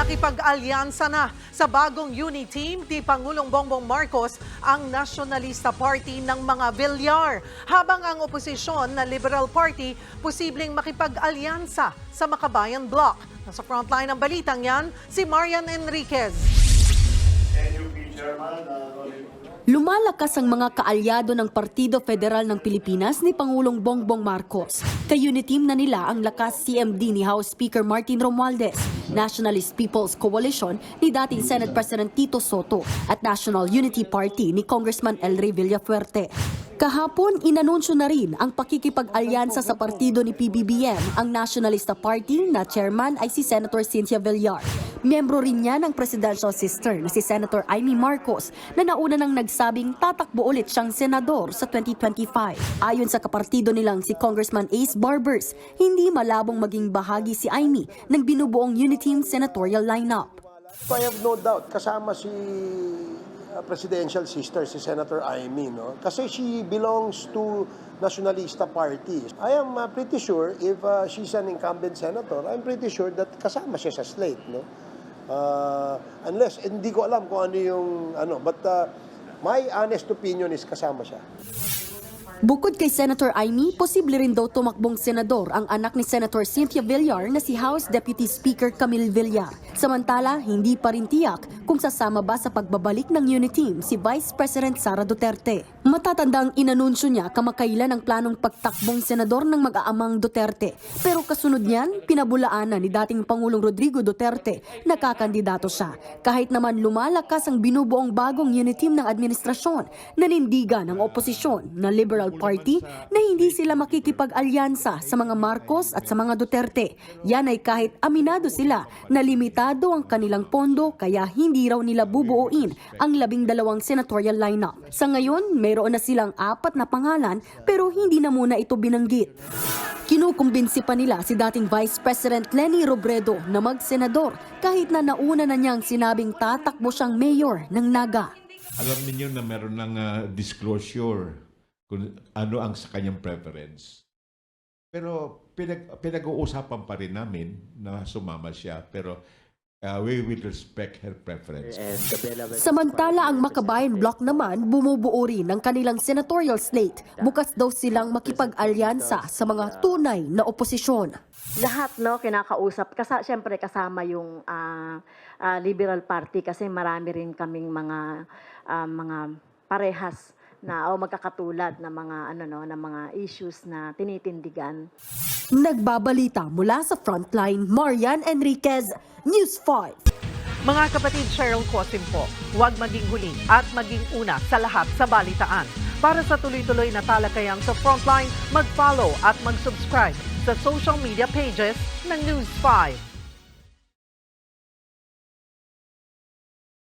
Nakipag-alyansa na sa bagong uni team ni Pangulong Bongbong Marcos ang Nationalista Party ng mga Villar. Habang ang oposisyon na Liberal Party posibleng makipag-alyansa sa Makabayan Bloc. Nasa frontline ng balitang yan, si Marian Enriquez. Lumalakas ang mga kaalyado ng Partido Federal ng Pilipinas ni Pangulong Bongbong Marcos. Ka-uniteam na nila ang lakas CMD ni House Speaker Martin Romualdez, Nationalist People's Coalition ni dating Senate President Tito Soto at National Unity Party ni Congressman El Rey Villafuerte. Kahapon, inanunsyo na rin ang pakikipag-alyansa sa partido ni PBBM, ang Nationalista Party na chairman ay si Senator Cynthia Villar. Miyembro rin niya ng presidential sister na si Senator Amy Marcos na nauna nang nagsabing tatakbo ulit siyang senador sa 2025. Ayon sa kapartido nilang si Congressman Ace Barbers, hindi malabong maging bahagi si Amy ng binubuong Uniteam senatorial lineup. I have no doubt kasama si uh, presidential sister si Senator Amy no kasi she belongs to Nationalista Party. I am uh, pretty sure if uh, she's an incumbent senator, I'm pretty sure that kasama siya sa slate no. Uh, unless hindi ko alam kung ano yung ano but uh, my honest opinion is kasama siya. Bukod kay Senator Amy, posible rin daw tumakbong senador ang anak ni Senator Cynthia Villar na si House Deputy Speaker Camille Villar. Samantala, hindi pa rin tiyak kung sasama ba sa pagbabalik ng Uniteam si Vice President Sara Duterte. Matatandang inanunsyo niya kamakailan ang planong pagtakbong senador ng mag-aamang Duterte. Pero kasunod niyan, pinabulaan na ni dating Pangulong Rodrigo Duterte na kakandidato siya. Kahit naman lumalakas ang binubuong bagong Uniteam ng administrasyon, nanindigan ng oposisyon na Liberal Party na hindi sila makikipag-alyansa sa mga Marcos at sa mga Duterte. Yan ay kahit aminado sila na limitado ang kanilang pondo kaya hindi raw nila bubuuin ang labing dalawang senatorial lineup. Sa ngayon, mayroon na silang apat na pangalan pero hindi na muna ito binanggit. Kinukumbinsi pa nila si dating Vice President Lenny Robredo na mag-senador kahit na nauna na niyang sinabing tatakbo siyang mayor ng Naga. Alam niyo na meron ng ah, disclosure kung ano ang sa kanyang preference. Pero pinag, pinag-uusapan pa rin namin na sumama siya. Pero ah, we will respect her preference. Samantala ang Makabayan Block naman bumubuo rin ng kanilang senatorial slate. Bukas daw silang makipag-alyansa sa mga tunay na oposisyon. lahat no kinakausap kasi syempre kasama yung ah, ah, Liberal Party kasi marami rin kaming mga ah, mga parehas na o magkakatulad na mga ano no na mga issues na tinitindigan. Nagbabalita mula sa frontline, Marian Enriquez, News 5. Mga kapatid Cheryl Cosim po, huwag maging huli at maging una sa lahat sa balitaan. Para sa tuloy-tuloy na talakayang sa Frontline, mag-follow at mag-subscribe sa social media pages ng News 5.